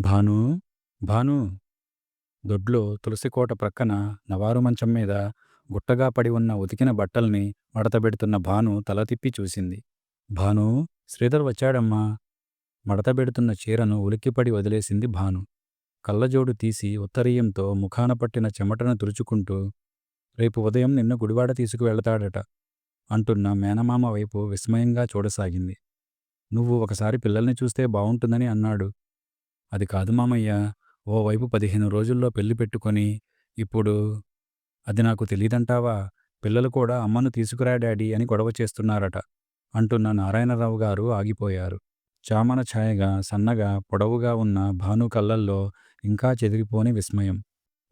భానూ భానూ. దొడ్లో తులసికోట ప్రక్కన నవారు మంచం మీద గుట్టగా పడి ఉన్న ఉతికిన బట్టల్ని మడతబెడుతున్న భాను తల తిప్పి చూసింది. భాను శ్రీధర్ వచ్చాడమ్మా. మడతబెడుతున్న చీరను ఉలిక్కిపడి వదిలేసింది భాను. కళ్ళజోడు తీసి ఉత్తరీయంతో ముఖాన పట్టిన చెమటను తురుచుకుంటూ రేపు ఉదయం నిన్ను గుడివాడ తీసుకువెళతాడట అంటున్న మేనమామ వైపు విస్మయంగా చూడసాగింది. నువ్వు ఒకసారి పిల్లల్ని చూస్తే బావుంటుందని అన్నాడు. అది కాదు మామయ్య. ఓవైపు పదిహేను రోజుల్లో పెళ్ళి పెట్టుకొని ఇప్పుడు అది నాకు తెలీదంటావా? పిల్లలు కూడా అమ్మను తీసుకురా డాడీ అని గొడవ చేస్తున్నారట అంటున్న నారాయణరావు గారు ఆగిపోయారు. చామన ఛాయగా సన్నగా పొడవుగా ఉన్న భాను కళ్ళల్లో ఇంకా చెదిరిపోని విస్మయం.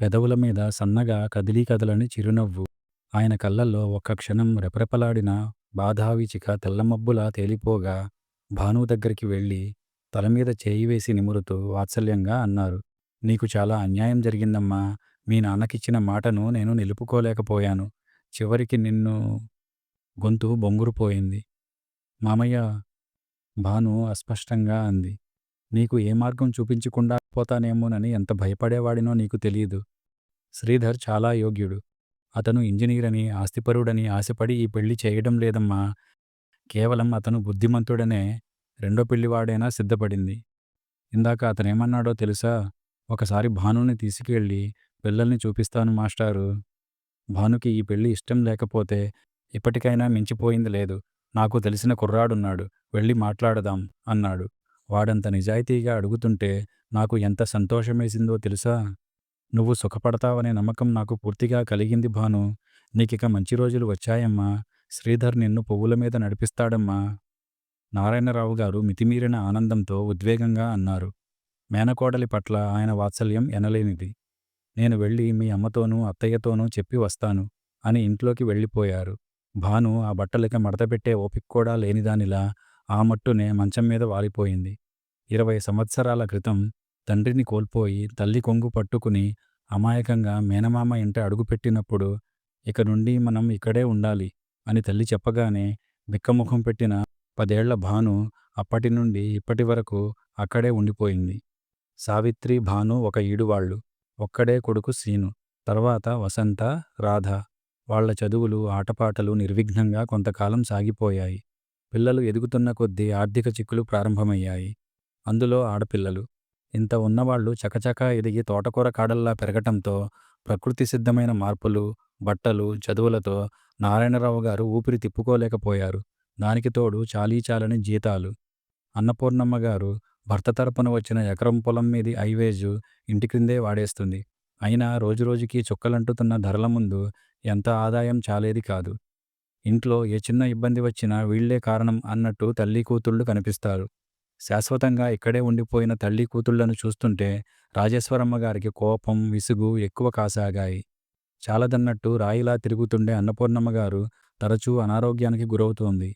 పెదవుల మీద సన్నగా కదిలీ కదలని చిరునవ్వు. ఆయన కళ్ళల్లో ఒక్క క్షణం రెపరెపలాడిన బాధావిచిక తెల్లమబ్బులా తేలిపోగా భాను దగ్గరికి వెళ్ళి తలమీద చేయి వేసి నిమురుతూ వాత్సల్యంగా అన్నారు. నీకు చాలా అన్యాయం జరిగిందమ్మా. మీ నాన్నకిచ్చిన మాటను నేను నిలుపుకోలేకపోయాను. చివరికి నిన్ను గొంతు బొంగురుపోయింది. మామయ్య భాను అస్పష్టంగా అంది. నీకు ఏ మార్గం చూపించకుండా పోతానేమోనని ఎంత భయపడేవాడినో నీకు తెలియదు శ్రీధర్ చాలా యోగ్యుడు. అతను ఇంజనీరని ఆస్తిపరుడని ఆశపడి ఈ పెళ్ళి చేయడం లేదమ్మా. కేవలం అతను బుద్ధిమంతుడనే రెండో పెళ్ళివాడైనా సిద్ధపడింది. ఇందాక అతనేమన్నాడో తెలుసా? ఒకసారి భానుని తీసుకెళ్ళి పిల్లల్ని చూపిస్తాను మాస్టారు. భానుకి ఈ పెళ్ళి ఇష్టం లేకపోతే ఇప్పటికైనా మించిపోయింది లేదు. నాకు తెలిసిన కుర్రాడున్నాడు. వెళ్ళి మాట్లాడదాం అన్నాడు. వాడంత నిజాయితీగా అడుగుతుంటే నాకు ఎంత సంతోషమేసిందో తెలుసా? నువ్వు సుఖపడతావనే నమ్మకం నాకు పూర్తిగా కలిగింది భాను. నీకిక మంచి రోజులు వచ్చాయమ్మా. శ్రీధర్ నిన్ను పువ్వుల మీద నడిపిస్తాడమ్మా. నారాయణరావు గారు మితిమీరిన ఆనందంతో ఉద్వేగంగా అన్నారు. మేనకోడలి పట్ల ఆయన వాత్సల్యం ఎనలేనిది. నేను వెళ్ళి మీ అమ్మతోనూ అత్తయ్యతోనూ చెప్పి వస్తాను అని ఇంట్లోకి వెళ్ళిపోయారు. భాను ఆ బట్టలకి మడతపెట్టే ఓపిక కూడా లేనిదానిలా ఆ మట్టునే మంచం మీద వాలిపోయింది. ఇరవై సంవత్సరాల క్రితం తండ్రిని కోల్పోయి తల్లి కొంగు పట్టుకుని అమాయకంగా మేనమామ ఇంట అడుగుపెట్టినప్పుడు ఇక నుండి మనం ఇక్కడే ఉండాలి అని తల్లి చెప్పగానే బిక్కముఖం పెట్టిన పదేళ్ళ భాను అప్పటి నుండి ఇప్పటి వరకు అక్కడే ఉండిపోయింది. సావిత్రి భాను ఒక ఈడువాళ్ళు ఒక్కడే కొడుకు సీను. తర్వాత వసంత రాధ. వాళ్ళ చదువులు ఆటపాటలు నిర్విఘ్నంగా కొంతకాలం సాగిపోయాయి. పిల్లలు ఎదుగుతున్న కొద్దీ ఆర్థిక చిక్కులు ప్రారంభమయ్యాయి. అందులో ఆడపిల్లలు. ఇంత ఉన్నవాళ్ళు చకచకా ఎదిగి తోటకూర కాడల్లా పెరగటంతో ప్రకృతి సిద్ధమైన మార్పులు బట్టలు చదువులతో నారాయణరావు గారు ఊపిరి తిప్పుకోలేకపోయారు. దానికి తోడు చాలీచాలని జీతాలు. అన్నపూర్ణమ్మగారు భర్త తరపున వచ్చిన ఎకరం పొలం మీది ఐవేజు ఇంటిక్రిందే వాడేస్తుంది. అయినా రోజురోజుకీ చుక్కలంటుతున్న ధరల ముందు ఎంత ఆదాయం చాలేది కాదు. ఇంట్లో ఏ చిన్న ఇబ్బంది వచ్చినా వీళ్ళే కారణం అన్నట్టు తల్లి కూతుళ్ళు కనిపిస్తారు. శాశ్వతంగా ఇక్కడే ఉండిపోయిన తల్లి కూతుళ్ళను చూస్తుంటే రాజేశ్వరమ్మగారికి కోపం విసుగు ఎక్కువ కాసాగాయి. చాలదన్నట్టు రాయిలా తిరుగుతుండే అన్నపూర్ణమ్మగారు తరచూ అనారోగ్యానికి గురవుతోంది.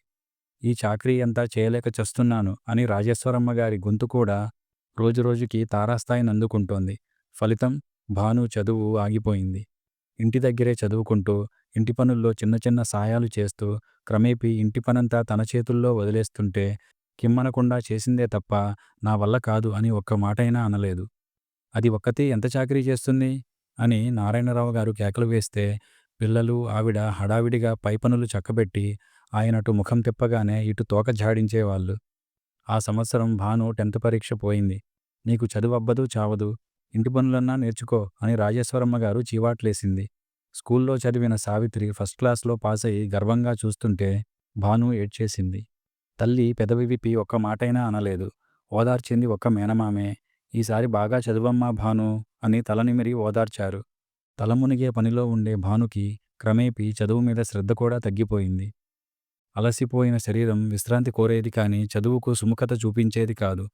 ఈ చాకరీ అంతా చేయలేక చస్తున్నాను అని రాజేశ్వరమ్మ గారి గొంతు కూడా రోజురోజుకి తారాస్థాయిని అందుకుంటోంది. ఫలితం భాను చదువు ఆగిపోయింది. ఇంటి దగ్గరే చదువుకుంటూ ఇంటి పనుల్లో చిన్న చిన్న సాయాలు చేస్తూ క్రమేపీ ఇంటి పనంతా తన చేతుల్లో వదిలేస్తుంటే కిమ్మనకుండా చేసిందే తప్ప నా వల్ల కాదు అని ఒక్క మాటైనా అనలేదు. అది ఒక్కతే ఎంత చాకరీ చేస్తుంది? అని నారాయణరావు గారు కేకలు వేస్తే పిల్లలు ఆవిడ హడావిడిగా పై పనులు చక్కబెట్టి ఆయనటు ముఖం తిప్పగానే ఇటు తోక ఝాడించేవాళ్ళు ఆ సంవత్సరం భాను టెన్త్ పరీక్ష పోయింది. నీకు చదువబ్బదు చావదు. ఇంటి పనులన్నా నేర్చుకో అని రాజేశ్వరమ్మ గారు చీవాట్లేసింది. స్కూల్లో చదివిన సావిత్రి ఫస్ట్ క్లాస్లో పాస్ గర్వంగా చూస్తుంటే భాను ఏడ్చేసింది. తల్లి పెదవి విప్పి ఒక్క మాటైనా అనలేదు. ఓదార్చింది ఒక్క మేనమామే. ఈసారి బాగా చదువమ్మా భాను అని తలనిమిరి ఓదార్చారు. తలమునిగే పనిలో ఉండే భానుకి క్రమేపీ చదువు మీద శ్రద్ధ కూడా తగ్గిపోయింది. అలసిపోయిన శరీరం విశ్రాంతి కోరేది కాని చదువుకు సుముఖత చూపించేది కాదు.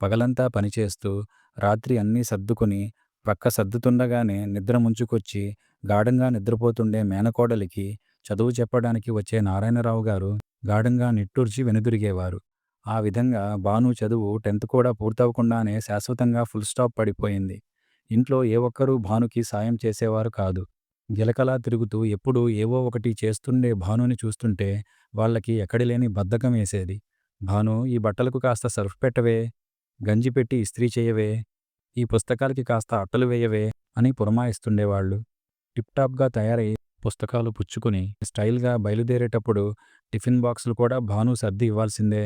పగలంతా పనిచేస్తూ రాత్రి అన్నీ సర్దుకుని ప్రక్క సర్దుతుండగానే నిద్ర ముంచుకొచ్చి గాఢంగా నిద్రపోతుండే మేనకోడలికి చదువు చెప్పడానికి వచ్చే నారాయణరావు గారు గాఢంగా నిట్టూర్చి వెనుదిరిగేవారు. ఆ విధంగా భాను చదువు టెన్త్ కూడా పూర్తవకుండానే శాశ్వతంగా ఫుల్ స్టాప్ పడిపోయింది. ఇంట్లో ఏ ఒక్కరూ భానుకి సాయం చేసేవారు కాదు. గిలకలా తిరుగుతూ ఎప్పుడూ ఏవో ఒకటి చేస్తుండే భానుని చూస్తుంటే వాళ్ళకి ఎక్కడిలేని బద్ధకం వేసేది. భాను ఈ బట్టలకు కాస్త సర్ఫ్ పెట్టవే గంజి పెట్టి ఇస్త్రీ చేయవే ఈ పుస్తకాలకి కాస్త అట్టలు వేయవే అని పురమాయిస్తుండేవాళ్ళు టిప్టాప్గా తయారై పుస్తకాలు పుచ్చుకుని స్టైల్గా బయలుదేరేటప్పుడు టిఫిన్ బాక్సులు కూడా భాను సర్ది ఇవ్వాల్సిందే.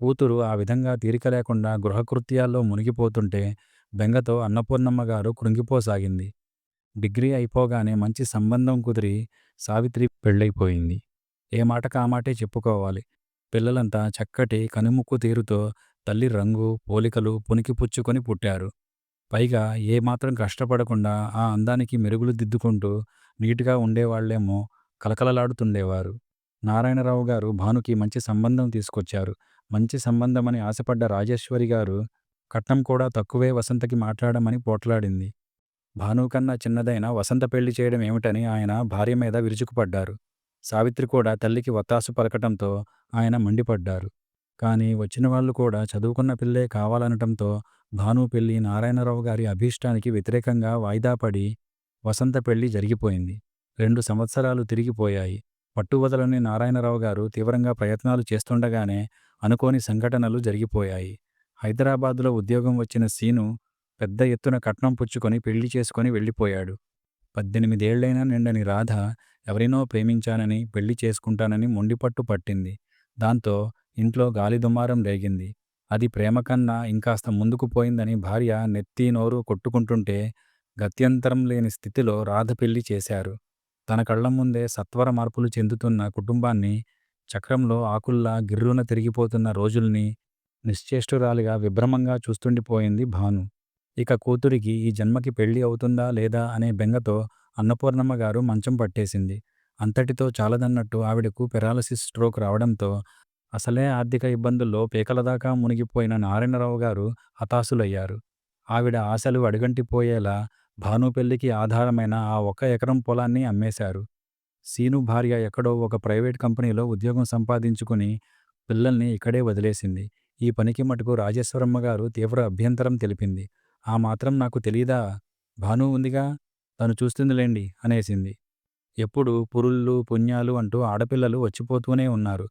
కూతురు ఆ విధంగా తీరిక లేకుండా గృహకృత్యాల్లో మునిగిపోతుంటే బెంగతో అన్నపూర్ణమ్మగారు కృంగిపోసాగింది. డిగ్రీ అయిపోగానే మంచి సంబంధం కుదిరి సావిత్రి పెళ్ళైపోయింది. ఏ మాటకు ఆ మాటే చెప్పుకోవాలి. పిల్లలంతా చక్కటి కనుముక్కు తీరుతో తల్లి రంగు పోలికలు పునికిపుచ్చుకొని పుట్టారు. పైగా ఏమాత్రం కష్టపడకుండా ఆ అందానికి మెరుగులు దిద్దుకుంటూ నీటుగా ఉండేవాళ్ళేమో కలకలలాడుతుండేవారు. నారాయణరావు గారు భానుకి మంచి సంబంధం తీసుకొచ్చారు. మంచి సంబంధమని ఆశపడ్డ రాజేశ్వరి గారు కట్నం కూడా తక్కువే వసంతకి మాట్లాడమని పోట్లాడింది. భానుకన్నా చిన్నదైన వసంత పెళ్ళి చేయడం ఏమిటని ఆయన భార్య మీద విరుచుకుపడ్డారు. సావిత్రి కూడా తల్లికి వత్తాసు పలకటంతో ఆయన మండిపడ్డారు. కాని వచ్చిన వాళ్ళు కూడా చదువుకున్న పిల్లే కావాలనటంతో భాను పెళ్ళి నారాయణరావు గారి అభీష్టానికి వ్యతిరేకంగా వాయిదాపడి వసంత పెళ్ళి జరిగిపోయింది. రెండు సంవత్సరాలు తిరిగిపోయాయి. పట్టువదలని నారాయణరావు గారు తీవ్రంగా ప్రయత్నాలు చేస్తుండగానే అనుకోని సంఘటనలు జరిగిపోయాయి. హైదరాబాదులో ఉద్యోగం వచ్చిన సీను పెద్ద ఎత్తున కట్నం పుచ్చుకొని పెళ్ళి చేసుకొని వెళ్ళిపోయాడు. పద్దెనిమిదేళ్ళైనా నిండని రాధ ఎవరినో ప్రేమించానని పెళ్ళి చేసుకుంటానని మొండిపట్టు పట్టింది. దాంతో ఇంట్లో గాలిదుమారం రేగింది. అది ప్రేమ కన్నా ఇంకాస్త ముందుకు పోయిందని భార్య నెత్తి నోరు కొట్టుకుంటుంటే గత్యంతరం లేని స్థితిలో రాధ పెళ్ళి చేశారు. తన కళ్ళ ముందే సత్వర మార్పులు చెందుతున్న కుటుంబాన్ని చక్రంలో ఆకుల్లా గిర్రున తిరిగిపోతున్న రోజుల్ని నిశ్చేష్టురాలిగా విభ్రమంగా చూస్తుండిపోయింది భాను. ఇక కూతురికి ఈ జన్మకి పెళ్ళి అవుతుందా లేదా అనే బెంగతో అన్నపూర్ణమ్మ గారు మంచం పట్టేసింది. అంతటితో చాలదన్నట్టు ఆవిడకు పెరాలసిస్ స్ట్రోక్ రావడంతో అసలే ఆర్థిక ఇబ్బందుల్లో పీకలదాకా మునిగిపోయిన నారాయణరావు గారు హతాశులయ్యారు. ఆవిడ ఆశలు అడుగంటిపోయేలా భాను పెళ్ళికి ఆధారమైన ఆ ఒక్క ఎకరం పొలాన్ని అమ్మేశారు. సీను భార్య ఎక్కడో ఒక ప్రైవేట్ కంపెనీలో ఉద్యోగం సంపాదించుకుని పిల్లల్ని ఇక్కడే వదిలేసింది. ఈ పనికి మటుకు రాజేశ్వరమ్మ గారు తీవ్ర అభ్యంతరం తెలిపింది. ఆ మాత్రం నాకు తెలీదా? భాను ఉందిగా? తను చూస్తుందిలేండి అనేసింది. ఎప్పుడు పురుళ్ళు పుణ్యాలు అంటూ ఆడపిల్లలు వచ్చిపోతూనే ఉన్నారు.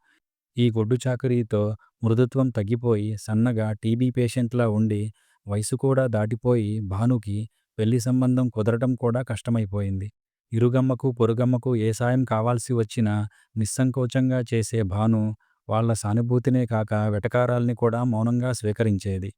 ఈ గొడ్డు చాకరీతో మృదుత్వం తగ్గిపోయి సన్నగా టీబీ పేషెంట్లా ఉండి వయసు కూడా దాటిపోయి భానుకి పెళ్ళి సంబంధం కుదరటం కూడా కష్టమైపోయింది. ఇరుగమ్మకు పొరుగమ్మకు ఏ సాయం కావాల్సి వచ్చినా నిస్సంకోచంగా చేసే భాను వాళ్ళ సానుభూతినే కాక వెటకారాల్ని కూడా మౌనంగా స్వీకరించేది.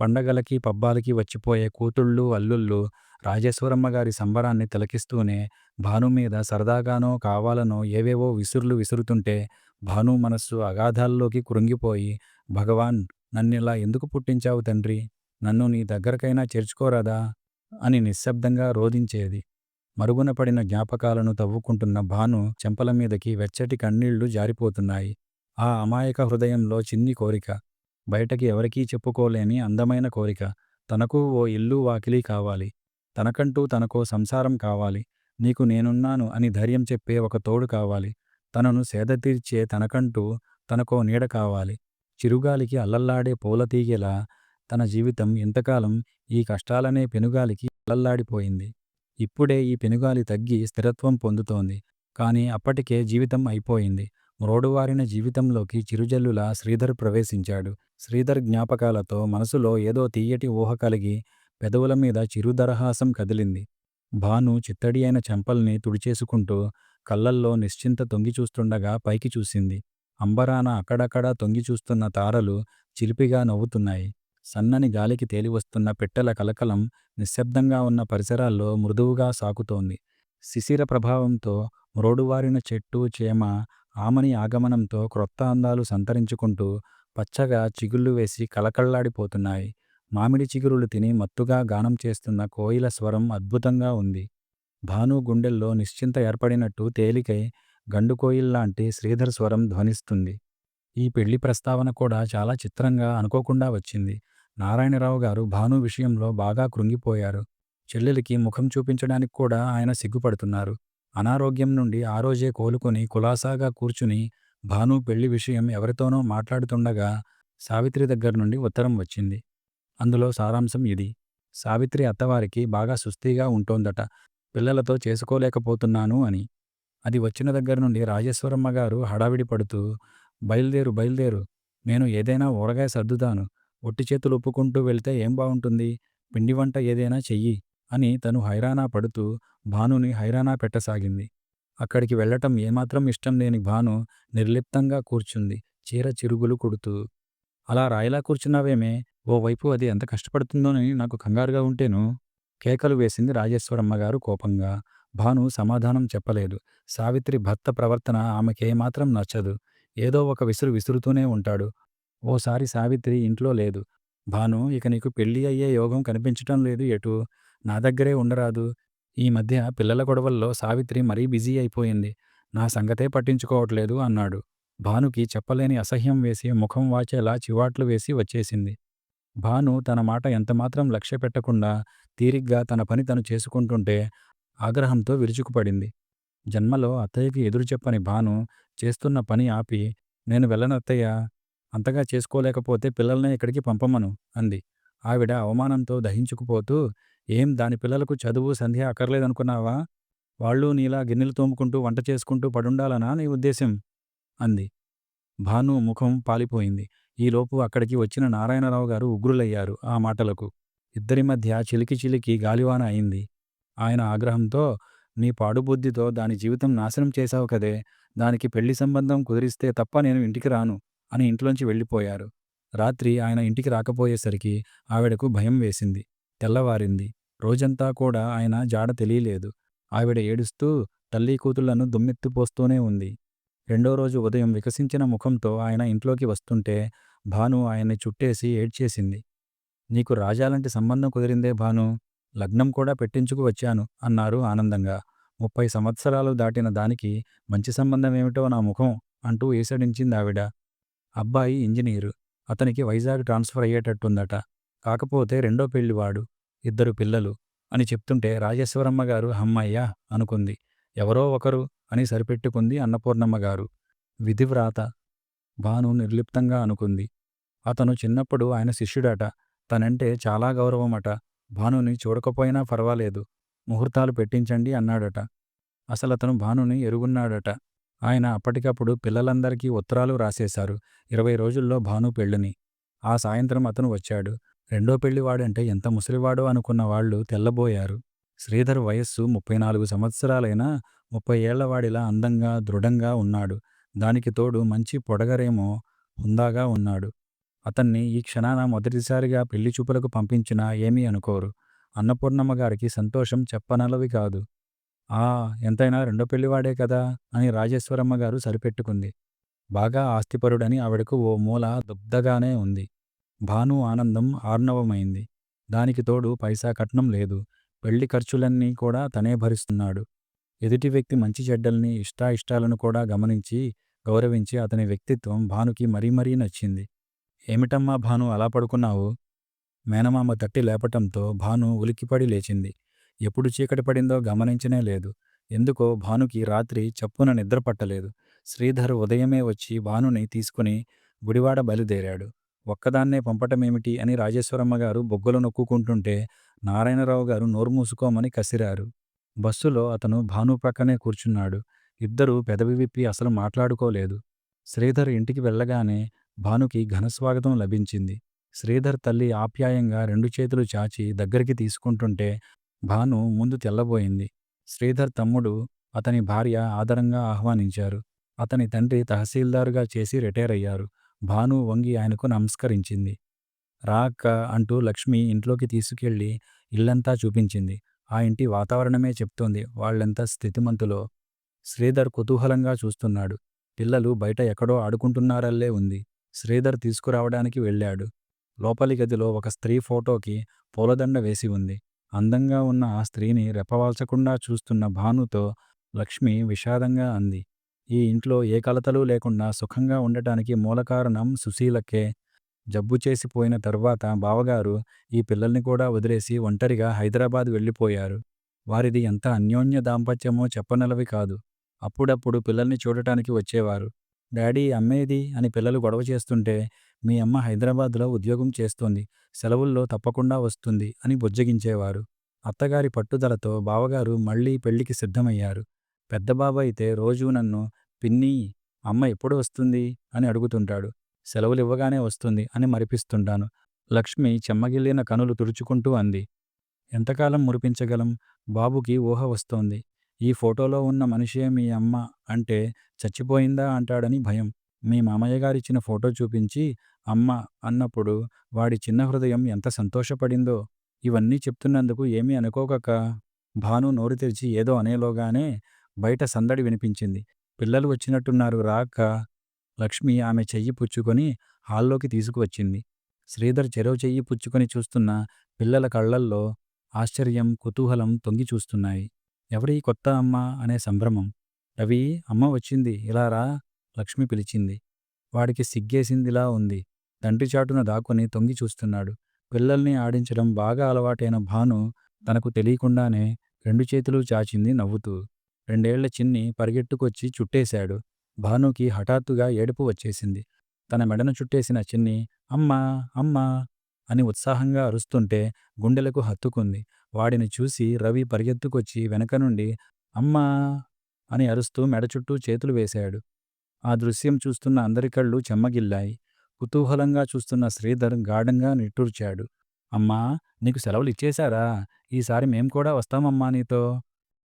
పండగలకి పబ్బాలకి వచ్చిపోయే కూతుళ్ళు అల్లుళ్ళు రాజేశ్వరమ్మ గారి సంబరాన్ని తిలకిస్తూనే భాను మీద సరదాగానో కావాలనో ఏవేవో విసురులు విసురుతుంటే భాను మనస్సు అగాధాల్లోకి కృంగిపోయి భగవాన్ నన్నిలా ఎందుకు పుట్టించావు తండ్రి? నన్ను నీ దగ్గరకైనా చేర్చుకోరాదా? అని నిశ్శబ్దంగా రోధించేది. మరుగున పడిన జ్ఞాపకాలను తవ్వుకుంటున్న భాను చెంపల మీదకి వెచ్చటి కన్నీళ్ళు జారిపోతున్నాయి. ఆ అమాయక హృదయంలో చిన్ని కోరిక. బయటకి ఎవరికీ చెప్పుకోలేని అందమైన కోరిక. తనకు ఓ ఇల్లు వాకిలి కావాలి. తనకంటూ తనకో సంసారం కావాలి. నీకు నేనున్నాను అని ధైర్యం చెప్పే ఒక తోడు కావాలి. తనను సేదతీర్చే తనకంటూ తనకో నీడ కావాలి. చిరుగాలికి అల్లల్లాడే పూలతీగెలా తన జీవితం ఇంతకాలం ఈ కష్టాలనే పెనుగాలికి అల్లల్లాడిపోయింది. ఇప్పుడే ఈ పెనుగాలి తగ్గి స్థిరత్వం పొందుతోంది. కాని అప్పటికే జీవితం అయిపోయింది. మ్రోడువారిన జీవితంలోకి చిరుజల్లులా శ్రీధర్ ప్రవేశించాడు. శ్రీధర్ జ్ఞాపకాలతో మనసులో ఏదో తీయటి ఊహ కలిగి పెదవుల మీద చిరుదరహాసం కదిలింది. భాను చిత్తడి అయిన చెంపల్ని తుడిచేసుకుంటూ కళ్ళల్లో నిశ్చింత తొంగిచూస్తుండగా పైకి చూసింది. అంబరాన అక్కడక్కడా తొంగిచూస్తున్న తారలు చిలిపిగా నవ్వుతున్నాయి. సన్నని గాలికి తేలివస్తున్న పెట్టెల కలకలం నిశ్శబ్దంగా ఉన్న పరిసరాల్లో మృదువుగా సాకుతోంది శిశిర ప్రభావంతో మ్రోడువారిన చెట్టు చేమ ఆమని ఆగమనంతో క్రొత్త అందాలు సంతరించుకుంటూ పచ్చగా చిగుళ్ళు వేసి కలకళ్ళాడిపోతున్నాయి మామిడి చిగురులు తిని మత్తుగా గానం చేస్తున్న కోయిల స్వరం అద్భుతంగా ఉంది. భాను గుండెల్లో నిశ్చింత ఏర్పడినట్టు తేలికై గండుకోయిల్లాంటి శ్రీధర్ స్వరం ధ్వనిస్తుంది. ఈ పెళ్ళి ప్రస్తావన కూడా చాలా చిత్రంగా అనుకోకుండా వచ్చింది. నారాయణరావు గారు భాను విషయంలో బాగా కృంగిపోయారు. చెల్లెలికి ముఖం చూపించడానికి కూడా ఆయన సిగ్గుపడుతున్నారు. అనారోగ్యం నుండి ఆ రోజే కోలుకుని కులాసాగా కూర్చుని భాను పెళ్ళి విషయం ఎవరితోనో మాట్లాడుతుండగా సావిత్రి దగ్గర నుండి ఉత్తరం వచ్చింది. అందులో సారాంశం ఇది. సావిత్రి అత్తవారికి బాగా సుస్థిగా ఉంటోందట. పిల్లలతో చేసుకోలేకపోతున్నాను అని. అది వచ్చిన దగ్గర నుండి రాజేశ్వరమ్మ గారు హడావిడి పడుతూ బయలుదేరు బయలుదేరు. నేను ఏదైనా ఊరగాయ సర్దుతాను. ఒట్టి చేతులు ఒప్పుకుంటూ వెళ్తే ఏం బాగుంటుంది పిండి వంట ఏదైనా చెయ్యి అని తను హైరానా పడుతూ భానుని హైరానా పెట్టసాగింది. అక్కడికి వెళ్ళటం ఏమాత్రం ఇష్టం లేని భాను నిర్లిప్తంగా కూర్చుంది. చీర చిరుగులు కొడుతూ. అలా రాయిలా కూర్చున్నావేమే? ఓవైపు అది ఎంత కష్టపడుతుందోనని నాకు కంగారుగా ఉంటేను? కేకలు వేసింది రాజేశ్వరమ్మగారు కోపంగా. భాను సమాధానం చెప్పలేదు. సావిత్రి భర్త ప్రవర్తన ఆమెకేమాత్రం నచ్చదు. ఏదో ఒక విసురు విసురుతూనే ఉంటాడు. ఓసారి సావిత్రి ఇంట్లో లేదు. భాను ఇక నీకు పెళ్ళి అయ్యే యోగం కనిపించటం లేదు ఎటు? నా దగ్గరే ఉండరాదు. ఈ మధ్య పిల్లల గొడవల్లో సావిత్రి మరీ బిజీ అయిపోయింది. నా సంగతే పట్టించుకోవట్లేదు అన్నాడు. భానుకి చెప్పలేని అసహ్యం వేసి ముఖం వాచేలా చివాట్లు వేసి వచ్చేసింది. భాను తన మాట ఎంతమాత్రం లక్ష్య పెట్టకుండా తీరిగ్గా తన పని తను చేసుకుంటుంటే ఆగ్రహంతో విరుచుకుపడింది. జన్మలో అత్తయ్యకి ఎదురు చెప్పని భాను చేస్తున్న పని ఆపి నేను వెళ్ళనత్తయ్యా! అంతగా చేసుకోలేకపోతే పిల్లల్నే ఇక్కడికి పంపమను అంది. ఆవిడ అవమానంతో దహించుకుపోతూ ఏం దాని పిల్లలకు చదువు సంధ్య అక్కర్లేదనుకున్నావా? వాళ్ళు నీలా గిన్నెలు తోముకుంటూ వంట చేసుకుంటూ పడుండాలనా నీ ఉద్దేశం అంది. భాను ముఖం పాలిపోయింది. ఈలోపు అక్కడికి వచ్చిన నారాయణరావు గారు ఉగ్రులయ్యారు ఆ మాటలకు. ఇద్దరి మధ్య చిలికి చిలికి గాలివాన అయింది. ఆయన ఆగ్రహంతో నీ పాడుబుద్ధితో దాని జీవితం నాశనం చేశావు కదే. దానికి పెళ్ళి సంబంధం కుదిరిస్తే తప్ప నేను ఇంటికి రాను అని ఇంట్లోంచి వెళ్ళిపోయారు. రాత్రి ఆయన ఇంటికి రాకపోయేసరికి ఆవిడకు భయం వేసింది. తెల్లవారింది. రోజంతా కూడా ఆయన జాడ తెలియలేదు. ఆవిడ ఏడుస్తూ తల్లి కూతుళ్ళను దుమ్మెత్తిపోస్తూనే ఉంది. రెండో రోజు ఉదయం వికసించిన ముఖంతో ఆయన ఇంట్లోకి వస్తుంటే భాను ఆయన్ని చుట్టేసి ఏడ్చేసింది. నీకు రాజాలంటి సంబంధం కుదిరిందే భాను. లగ్నం కూడా పెట్టించుకు వచ్చాను అన్నారు ఆనందంగా. ముప్పై సంవత్సరాలు దాటిన దానికి మంచి సంబంధమేమిటో నా ముఖం అంటూ ఈసడించింది ఆవిడ. అబ్బాయి ఇంజనీరు. అతనికి వైజాగ్ ట్రాన్స్ఫర్ అయ్యేటట్టుందట. కాకపోతే రెండో పెళ్ళివాడు ఇద్దరు పిల్లలు అని చెప్తుంటే రాజేశ్వరమ్మ గారు హమ్మయ్యా అనుకుంది. ఎవరో ఒకరు అని సరిపెట్టుకుంది అన్నపూర్ణమ్మ గారు. విధివ్రాత భాను నిర్లిప్తంగా అనుకుంది. అతను చిన్నప్పుడు ఆయన శిష్యుడట. తనంటే చాలా గౌరవమట. భానుని చూడకపోయినా పర్వాలేదు ముహూర్తాలు పెట్టించండి అన్నాడట. అసలతను భానుని ఎరుగున్నాడట. ఆయన అప్పటికప్పుడు పిల్లలందరికీ ఉత్తరాలు రాసేశారు. ఇరవై రోజుల్లో భాను పెళ్ళిని. ఆ సాయంత్రం అతను వచ్చాడు. రెండో పెళ్ళివాడంటే ఎంత ముసలివాడో అనుకున్న వాళ్ళు తెల్లబోయారు. శ్రీధర్ వయస్సు ముప్పై నాలుగు సంవత్సరాలైనా ముప్పై ఏళ్ళవాడిలా అందంగా దృఢంగా ఉన్నాడు. దానికి తోడు మంచి పొడగరేమో హుందాగా ఉన్నాడు. అతన్ని ఈ క్షణాన మొదటిసారిగా పెళ్ళి చూపులకు పంపించినా ఏమీ అనుకోరు. అన్నపూర్ణమ్మ గారికి సంతోషం చెప్పనలవి కాదు. ఆ! ఎంతైనా రెండో పెళ్ళివాడే కదా! అని రాజేశ్వరమ్మ గారు సరిపెట్టుకుంది. బాగా ఆస్తిపరుడని ఆవిడకు ఓ మూల దుగ్ధగానే ఉంది. భాను ఆనందం ఆర్ణవమైంది. దానికి తోడు పైసా కట్నం లేదు. పెళ్ళి ఖర్చులన్నీ కూడా తనే భరిస్తున్నాడు. ఎదుటి వ్యక్తి మంచి చెడ్డల్ని ఇష్టాయిష్టాలను కూడా గమనించి గౌరవించి అతని వ్యక్తిత్వం భానుకి మరీ మరీ నచ్చింది. ఏమిటమ్మా భాను అలా పడుకున్నావు? మేనమామ తట్టి లేపటంతో భాను ఉలిక్కిపడి లేచింది. ఎప్పుడు చీకటి పడిందో గమనించనే లేదు. ఎందుకో భానుకి రాత్రి చప్పున నిద్ర పట్టలేదు. శ్రీధర్ ఉదయమే వచ్చి భానుని తీసుకుని గుడివాడ బయలుదేరాడు. ఒక్కదాన్నే పంపటమేమిటి అని రాజేశ్వరమ్మగారు బొగ్గులు బొగ్గలు నొక్కుకుంటుంటే నారాయణరావు గారు నోరుమూసుకోమని కసిరారు. బస్సులో అతను భాను ప్రక్కనే కూర్చున్నాడు. ఇద్దరూ పెదవి విప్పి అసలు మాట్లాడుకోలేదు. శ్రీధర్ ఇంటికి వెళ్ళగానే భానుకి ఘనస్వాగతం లభించింది. శ్రీధర్ తల్లి ఆప్యాయంగా రెండు చేతులు చాచి దగ్గరికి తీసుకుంటుంటే భాను ముందు తెల్లబోయింది. శ్రీధర్ తమ్ముడు అతని భార్య ఆదరంగా ఆహ్వానించారు. అతని తండ్రి తహసీల్దారుగా చేసి రిటైర్ అయ్యారు భాను వంగి ఆయనకు నమస్కరించింది. రా అక్కా అంటూ లక్ష్మి ఇంట్లోకి తీసుకెళ్ళి ఇల్లంతా చూపించింది. ఆ ఇంటి వాతావరణమే చెప్తోంది. వాళ్ళెంత స్థితిమంతులో. శ్రీధర్ కుతూహలంగా చూస్తున్నాడు. పిల్లలు బయట ఎక్కడో ఆడుకుంటున్నారల్లే ఉంది. శ్రీధర్ తీసుకురావడానికి వెళ్ళాడు. లోపలి గదిలో ఒక స్త్రీ ఫోటోకి పూలదండ వేసి ఉంది. అందంగా ఉన్న ఆ స్త్రీని రెపవాల్చకుండా చూస్తున్న భానుతో లక్ష్మి విషాదంగా అంది. ఈ ఇంట్లో ఏ కలతలు లేకుండా సుఖంగా ఉండటానికి మూలకారణం సుశీలకే. జబ్బు చేసిపోయిన తర్వాత బావగారు ఈ పిల్లల్ని కూడా వదిలేసి ఒంటరిగా హైదరాబాద్ వెళ్ళిపోయారు. వారిది ఎంత అన్యోన్య దాంపత్యమో చెప్పనలవి కాదు. అప్పుడప్పుడు పిల్లల్ని చూడటానికి వచ్చేవారు. డాడీ అమ్మేది అని పిల్లలు గొడవ చేస్తుంటే మీ అమ్మ హైదరాబాద్లో ఉద్యోగం చేస్తోంది. సెలవుల్లో తప్పకుండా వస్తుంది అని బుజ్జగించేవారు. అత్తగారి పట్టుదలతో బావగారు మళ్ళీ పెళ్ళికి సిద్ధమయ్యారు. పెద్ద రోజూ నన్ను పిన్ని అమ్మ ఎప్పుడు వస్తుంది? అని అడుగుతుంటాడు. సెలవులివ్వగానే వస్తుంది అని మరిపిస్తుంటాను. లక్ష్మి చెమ్మగిల్లిన కనులు తుడుచుకుంటూ అంది. ఎంతకాలం మురిపించగలం? బాబుకి ఊహ వస్తోంది. ఈ ఫోటోలో ఉన్న మనిషే మీ అమ్మ అంటే చచ్చిపోయిందా? అంటాడని భయం. మీ మామయ్య గారిచ్చిన ఫోటో చూపించి అమ్మ అన్నప్పుడు వాడి చిన్న హృదయం ఎంత సంతోషపడిందో ఇవన్నీ చెప్తున్నందుకు ఏమీ అనుకోకక భాను నోరు తెరిచి ఏదో అనేలోగానే బయట సందడి వినిపించింది. పిల్లలు వచ్చినట్టున్నారు రాక లక్ష్మి ఆమె చెయ్యి పుచ్చుకొని హాల్లోకి తీసుకువచ్చింది. శ్రీధర్ చెరవు చెయ్యి పుచ్చుకొని చూస్తున్న పిల్లల కళ్ళల్లో ఆశ్చర్యం కుతూహలం తొంగి చూస్తున్నాయి. ఎవరి కొత్త అమ్మ అనే సంభ్రమం. రవి అమ్మ వచ్చింది. ఇలా రా. లక్ష్మి పిలిచింది. వాడికి సిగ్గేసిందిలా ఉంది. తండ్రి చాటున దాక్కుని తొంగి చూస్తున్నాడు. పిల్లల్ని ఆడించడం బాగా అలవాటైన భాను తనకు తెలియకుండానే రెండు చేతులు చాచింది నవ్వుతూ. రెండేళ్ళ చిన్ని పరిగెట్టుకొచ్చి చుట్టేశాడు. భానుకి హఠాత్తుగా ఏడుపు వచ్చేసింది. తన మెడను చుట్టేసిన చిన్ని అమ్మా అమ్మా అని ఉత్సాహంగా అరుస్తుంటే గుండెలకు హత్తుకుంది. వాడిని చూసి రవి పరిగెత్తుకొచ్చి వెనక నుండి అమ్మా అని అరుస్తూ మెడ చుట్టూ చేతులు వేశాడు. ఆ దృశ్యం చూస్తున్న అందరి కళ్ళు చెమ్మగిల్లాయి. కుతూహలంగా చూస్తున్న శ్రీధర్ గాఢంగా నిట్టూర్చాడు. అమ్మా నీకు సెలవులు ఇచ్చేశారా? ఈసారి మేం కూడా వస్తామమ్మా నీతో.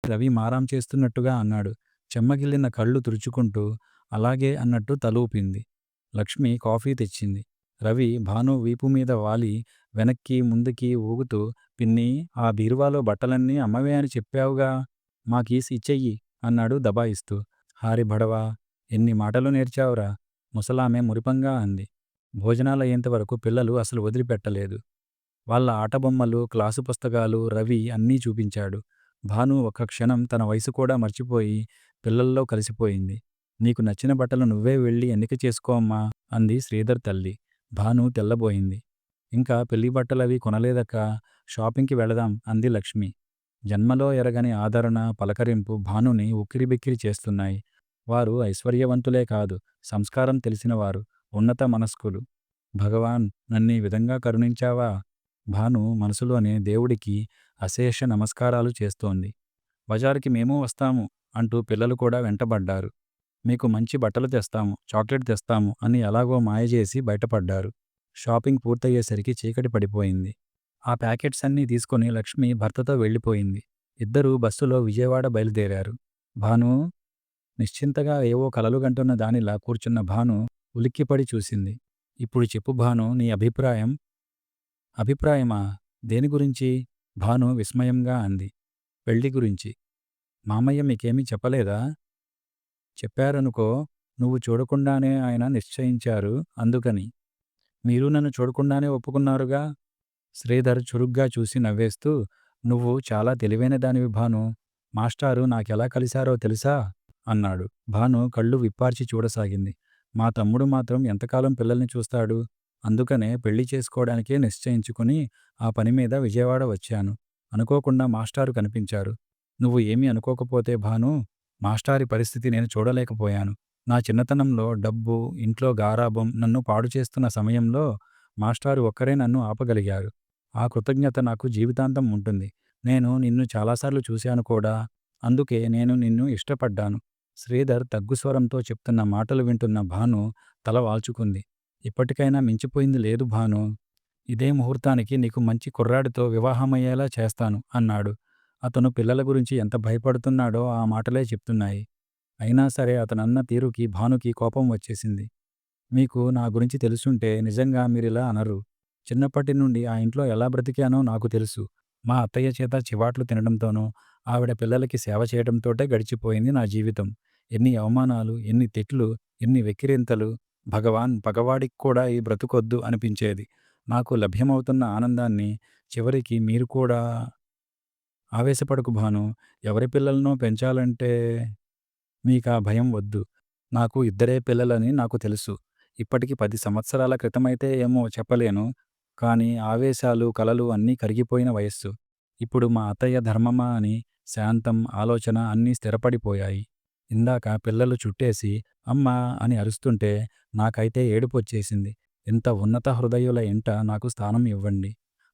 రవి మారాం చేస్తున్నట్టుగా అన్నాడు. చెమ్మగిల్లిన కళ్ళు తుడుచుకుంటూ అలాగే అన్నట్టు తలూపింది. లక్ష్మి కాఫీ తెచ్చింది. రవి భాను వీపు మీద వాలి వెనక్కి ముందుకి ఊగుతూ పిన్ని ఆ బీరువాలో బట్టలన్నీ అమ్మవే అని చెప్పావుగా. మాకీసి ఇచ్చెయ్యి అన్నాడు దబాయిస్తూ. హారి బడవా ఎన్ని మాటలు నేర్చావురా? ముసలామె మురిపంగా అంది. భోజనాలయ్యేంతవరకు పిల్లలు అసలు వదిలిపెట్టలేదు. వాళ్ళ ఆటబొమ్మలు క్లాసు పుస్తకాలు రవి అన్నీ చూపించాడు. భాను ఒక్క క్షణం తన వయసు కూడా మర్చిపోయి పిల్లల్లో కలిసిపోయింది. నీకు నచ్చిన బట్టలు నువ్వే వెళ్ళి ఎన్నిక చేసుకోమ్మా అంది శ్రీధర్ తల్లి. భాను తెల్లబోయింది. ఇంకా పెళ్ళి బట్టలవి కొనలేదక్క షాపింగ్కి వెళదాం అంది లక్ష్మి. జన్మలో ఎరగని ఆదరణ పలకరింపు భానుని ఉక్కిరిబిక్కిరి చేస్తున్నాయి. వారు ఐశ్వర్యవంతులే కాదు సంస్కారం తెలిసినవారు ఉన్నత మనస్కులు. భగవాన్ నన్నీ విధంగా కరుణించావా? భాను మనసులోనే దేవుడికి అశేష నమస్కారాలు చేస్తోంది. బజారుకి మేము వస్తాము అంటూ పిల్లలు కూడా వెంటబడ్డారు. మీకు మంచి బట్టలు తెస్తాము చాక్లెట్ తెస్తాము అని ఎలాగో మాయజేసి బయటపడ్డారు. షాపింగ్ పూర్తయ్యేసరికి చీకటి పడిపోయింది. ఆ ప్యాకెట్స్ అన్నీ తీసుకుని లక్ష్మి భర్తతో వెళ్ళిపోయింది. ఇద్దరూ బస్సులో విజయవాడ బయలుదేరారు. భాను నిశ్చింతగా ఏవో కలలు కంటున్న దానిలా కూర్చున్న భాను ఉలిక్కిపడి చూసింది. ఇప్పుడు చెప్పు భాను నీ అభిప్రాయం? అభిప్రాయమా? దేని గురించి? భాను విస్మయంగా అంది. పెళ్ళి గురించి. మామయ్య మీకేమీ చెప్పలేదా? చెప్పారనుకో నువ్వు చూడకుండానే ఆయన నిశ్చయించారు అందుకని. మీరు నన్ను చూడకుండానే ఒప్పుకున్నారుగా? శ్రీధర్ చురుగ్గా చూసి నవ్వేస్తూ నువ్వు చాలా తెలివైన దానివి భాను. మాస్టారు నాకెలా కలిశారో తెలుసా? అన్నాడు. భాను కళ్ళు విప్పార్చి చూడసాగింది. మా తమ్ముడు మాత్రం ఎంతకాలం పిల్లల్ని చూస్తాడు? అందుకనే పెళ్ళి చేసుకోవడానికే నిశ్చయించుకుని ఆ పని మీద విజయవాడ వచ్చాను. అనుకోకుండా మాస్టారు కనిపించారు. నువ్వు ఏమీ అనుకోకపోతే భాను మాస్టారి పరిస్థితి నేను చూడలేకపోయాను. నా చిన్నతనంలో డబ్బు ఇంట్లో గారాబం నన్ను పాడు చేస్తున్న సమయంలో మాస్టారు ఒక్కరే నన్ను ఆపగలిగారు. ఆ కృతజ్ఞత నాకు జీవితాంతం ఉంటుంది. నేను నిన్ను చాలాసార్లు చూశాను కూడా. అందుకే నేను నిన్ను ఇష్టపడ్డాను. శ్రీధర్ తగ్గుస్వరంతో చెప్తున్న మాటలు వింటున్న భాను తల వాల్చుకుంది. ఇప్పటికైనా మించిపోయింది లేదు భాను. ఇదే ముహూర్తానికి నీకు మంచి కుర్రాడితో వివాహమయ్యేలా చేస్తాను అన్నాడు. అతను పిల్లల గురించి ఎంత భయపడుతున్నాడో ఆ మాటలే చెప్తున్నాయి. అయినా సరే అతనన్న తీరుకి భానుకి కోపం వచ్చేసింది. మీకు నా గురించి తెలుసుంటే నిజంగా మీరిలా అనరు. చిన్నప్పటి నుండి ఆ ఇంట్లో ఎలా బ్రతికానో నాకు తెలుసు. మా అత్తయ్య చేత చివాట్లు తినడంతోనూ ఆవిడ పిల్లలకి సేవ చేయడంతోటే గడిచిపోయింది నా జీవితం. ఎన్ని అవమానాలు ఎన్ని తిట్లు ఎన్ని వెక్కిరింతలు భగవాన్ పగవాడికి కూడా ఈ బ్రతుకొద్దు అనిపించేది. నాకు లభ్యమవుతున్న ఆనందాన్ని చివరికి మీరు కూడా ఆవేశపడకు భాను. ఎవరి పిల్లలనో పెంచాలంటే మీకా భయం వద్దు. నాకు ఇద్దరే పిల్లలని నాకు తెలుసు. ఇప్పటికి పది సంవత్సరాల క్రితమైతే ఏమో చెప్పలేను. కానీ ఆవేశాలు కలలు అన్నీ కరిగిపోయిన వయస్సు. ఇప్పుడు మా అత్తయ్య ధర్మమా అని శాంతం ఆలోచన అన్నీ స్థిరపడిపోయాయి. ఇందాక పిల్లలు చుట్టేసి అమ్మా అని అరుస్తుంటే నాకైతే ఏడుపొచ్చేసింది. ఇంత ఉన్నత హృదయుల ఇంట నాకు స్థానం ఇవ్వండి.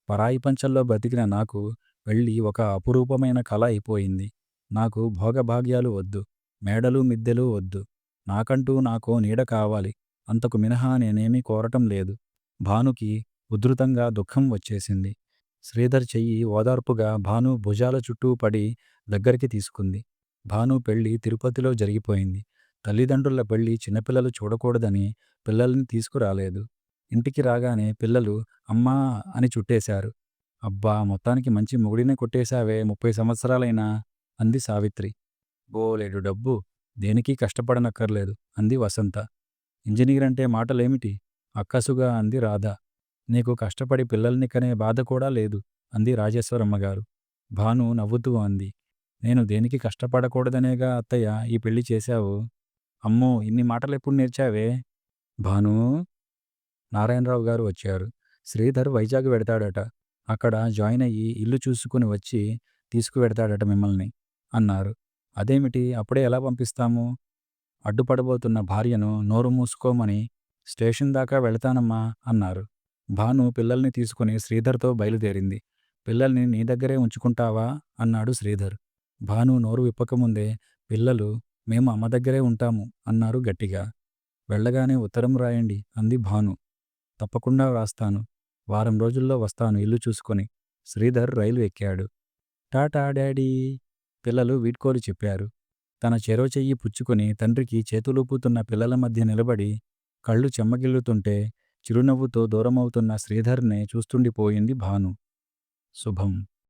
పరాయి పంచంలో బతికిన నాకు వెళ్ళి ఒక అపురూపమైన కళ అయిపోయింది. నాకు భోగభాగ్యాలు వద్దు మేడలు మిద్దెలు వద్దు. నాకంటూ నాకో నీడ కావాలి. అంతకు మినహా నేనేమీ కోరటం లేదు. భానుకి ఉధృతంగా దుఃఖం వచ్చేసింది. శ్రీధర్ చెయ్యి ఓదార్పుగా భాను భుజాల చుట్టూ పడి దగ్గరికి తీసుకుంది. భాను పెళ్ళి తిరుపతిలో జరిగిపోయింది. తల్లిదండ్రుల పెళ్ళి చిన్నపిల్లలు చూడకూడదని పిల్లల్ని తీసుకురాలేదు. ఇంటికి రాగానే పిల్లలు అమ్మా అని చుట్టేశారు. అబ్బా మొత్తానికి మంచి మొగుడినే కొట్టేశావే ముప్పై సంవత్సరాలైనా అంది సావిత్రి. బోలేడు డబ్బు దేనికీ కష్టపడనక్కర్లేదు అంది వసంత. ఇంజనీరంటే మాటలేమిటి అక్కసుగా అంది రాధ. నీకు కష్టపడి పిల్లల్ని కనే బాధ కూడా లేదు అంది రాజేశ్వరమ్మగారు. భాను నవ్వుతూ అంది. నేను దేనికి కష్టపడకూడదనేగా అత్తయ్య ఈ పెళ్ళి చేశావు. అమ్మో ఇన్ని మాటలెప్పుడు నేర్చావే? భాను నారాయణరావు గారు వచ్చారు. శ్రీధర్ వైజాగ్ వెడతాడట. అక్కడ జాయిన్ అయ్యి ఇల్లు చూసుకుని వచ్చి తీసుకువెడతాడట మిమ్మల్ని అన్నారు. అదేమిటి అప్పుడే ఎలా పంపిస్తాము? అడ్డుపడబోతున్న భార్యను నోరు మూసుకోమని స్టేషన్ దాకా వెళతానమ్మా అన్నారు. భాను పిల్లల్ని తీసుకుని శ్రీధర్తో బయలుదేరింది. పిల్లల్ని నీ దగ్గరే ఉంచుకుంటావా? అన్నాడు శ్రీధర్. భాను నోరు విప్పకముందే పిల్లలు మేము అమ్మ దగ్గరే ఉంటాము అన్నారు గట్టిగా. వెళ్ళగానే ఉత్తరం రాయండి అంది భాను. తప్పకుండా వ్రాస్తాను. వారం రోజుల్లో వస్తాను ఇల్లు చూసుకొని. శ్రీధర్ రైలు ఎక్కాడు. టాటా డాడీ పిల్లలు వీడ్కోలు చెప్పారు. తన చెరో చెయ్యి తండ్రికి చేతులూపుతున్న పిల్లల మధ్య నిలబడి కళ్ళు చెమ్మగిల్లుతుంటే చిరునవ్వుతో దూరమవుతున్న శ్రీధర్నే చూస్తుండిపోయింది భాను. శుభం